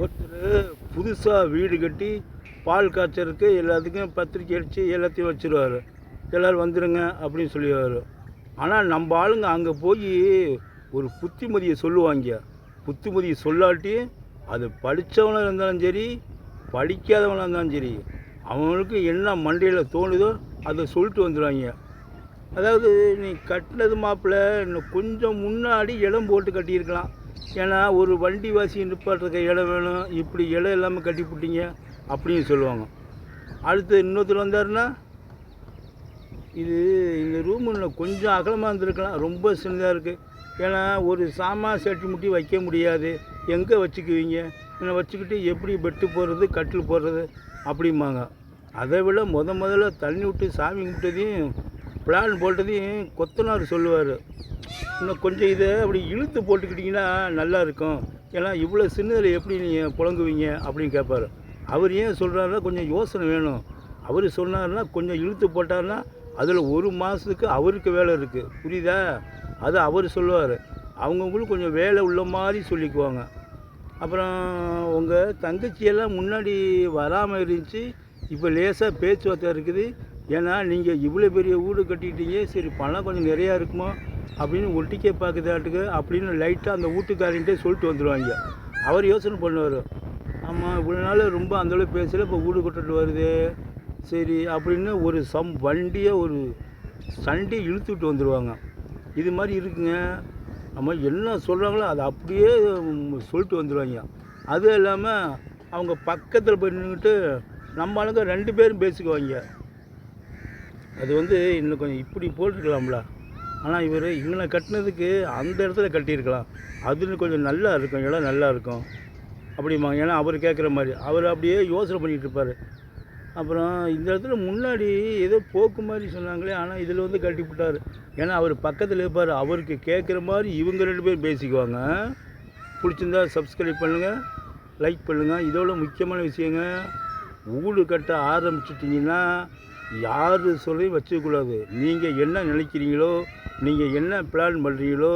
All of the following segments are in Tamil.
ஒருத்தர் புதுசாக வீடு கட்டி பால் காய்ச்சறதுக்கு எல்லாத்துக்கும் பத்திரிக்கை அடித்து எல்லாத்தையும் வச்சுருவார். எல்லோரும் வந்துடுங்க அப்படின்னு சொல்லிடுவார். ஆனால் நம்ம ஆளுங்க அங்கே போய் ஒரு புத்திமதியை சொல்லுவாங்க. புத்திமதியை சொல்லாட்டி அது படித்தவனாக இருந்தாலும் சரி படிக்காதவனாக இருந்தாலும் சரி அவங்களுக்கு என்ன மண்டையில் தோணுதோ அதை சொல்லிட்டு வந்துடுவாங்க அதாவது நீ கட்டினது மாப்பிள்ள இன்னும் கொஞ்சம் முன்னாடி இடம் போட்டு கட்டியிருக்கலாம். ஏன்னா ஒரு வண்டி வாசி நிப்பாட்டுறதுக்கு இடம் வேணும். இப்படி இடம் இல்லாமல் கட்டி போட்டீங்க அப்படின்னு சொல்லுவாங்க. அடுத்து இன்னொருத்தர் வந்தாருன்னா இது இந்த ரூம் இன்னும் கொஞ்சம் அகலமாக இருந்திருக்கலாம். ரொம்ப சின்னதாக இருக்குது ஏன்னா ஒரு சாமான் செட்டி முட்டி வைக்க முடியாது. எங்கே வச்சுக்குவீங்க? என்னை வச்சுக்கிட்டு எப்படி பெட்டு போடுறது கட்டில் போடுறது அப்படிம்பாங்க. அதை விட முத முதல்ல தண்ணி விட்டு சாமி கும்பிட்டதையும் பிளான் போட்டதையும் கொத்தனார் சொல்லுவார். இன்னும் கொஞ்சம் இதை அப்படி இழுத்து போட்டுக்கிட்டிங்கன்னா நல்லா இருக்கும் ஏன்னா இவ்வளோ சின்னதில் எப்படி நீங்கள் புழங்குவீங்க அப்படின்னு கேட்பாரு அவர் ஏன் சொல்கிறாருன்னா கொஞ்சம் யோசனை வேணும். அவர் சொன்னார்னா கொஞ்சம் இழுத்து போட்டார்னா அதில் ஒரு மாதத்துக்கு அவருக்கு வேலை இருக்குது புரியுதா? அது அவர் சொல்லுவார். அவங்கவுங்களுக்கு கொஞ்சம் வேலை உள்ள மாதிரி சொல்லிக்குவாங்க. அப்புறம் உங்கள் தங்கச்சியெல்லாம் முன்னாடி வராமல் இருந்துச்சு. இப்போ லேசாக பேச்சுவார்த்தை இருக்குது. ஏன்னா நீங்கள் இவ்வளோ பெரிய வீடு கட்டிட்டீங்க. சரி பணம் கொஞ்சம் நிறையா இருக்குமோ? அப்படின்னு ஒட்டிக்கே பார்க்குதாட்டுக்கு அப்படின்னு லைட்டாக அந்த வீட்டுக்காரன்ட்டே சொல்லிட்டு வந்துடுவாங்க அவர் யோசனை பண்ணுவார். ஆமாம் இவ்வளோ நாள் ரொம்ப அந்தளவு பேசல இப்போ வீடு கொட்டுட்டு வருது. சரி அப்படின்னு ஒரு சம் வண்டியை ஒரு சண்டி இழுத்துட்டு வந்துடுவாங்க இது மாதிரி இருக்குங்க. நம்ம என்ன சொல்கிறாங்களோ அதை அப்படியே சொல்லிட்டு வந்துடுவாங்க அதுவும் இல்லாமல் அவங்க பக்கத்தில் போய் நின்றுக்கிட்டு நம்ம ஆளுங்க ரெண்டு பேரும் பேசிக்குவாங்க. அது வந்து இன்னும் கொஞ்சம் இப்படி போட்டுருக்கலாம்ல. ஆனால் இவர் இவங்களை கட்டினதுக்கு அந்த இடத்துல கட்டியிருக்கலாம். அது கொஞ்சம் நல்லா இருக்கும் இடம் நல்லா இருக்கும். அப்படிம்பாங்க. ஏன்னா அவர் கேட்குற மாதிரி. அவர் அப்படியே யோசனை பண்ணிகிட்டு இருப்பார். அப்புறம் இந்த இடத்துல முன்னாடி ஏதோ போக்கு மாதிரி சொன்னாங்களே ஆனால் இதில் வந்து கட்டி விட்டார். ஏன்னா அவர் பக்கத்தில் இருப்பார். அவருக்கு கேட்குற மாதிரி இவங்க ரெண்டு பேரும் பேசிக்குவாங்க. பிடிச்சிருந்தா சப்ஸ்கிரைப் பண்ணுங்கள் லைக் பண்ணுங்கள் இதோட முக்கியமான விஷயங்க வீடு கட்ட ஆரம்பிச்சிட்டிங்கன்னா யார் சொல்லையும் வச்சுக்கக்கூடாது. நீங்கள் என்ன நினைக்கிறீங்களோ நீங்கள் என்ன பிளான் பண்ணுறீங்களோ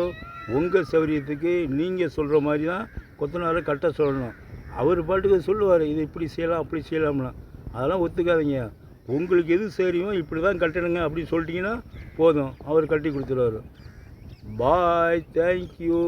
உங்கள் சௌரியத்துக்கு நீங்கள் சொல்கிற மாதிரி தான் கொத்தனாரை கட்ட சொல்லணும். அவர் பாட்டுக்கு சொல்லுவார் இது இப்படி செய்யலாம் அப்படி செய்யலாம்லாம். அதெல்லாம் ஒத்துக்காதீங்க. உங்களுக்கு எது சரியோ இப்படி தான் கட்டணுங்க அப்படின்னு சொல்லிட்டீங்கன்னா போதும். அவர் கட்டி கொடுத்துருவாரு. Bye thank you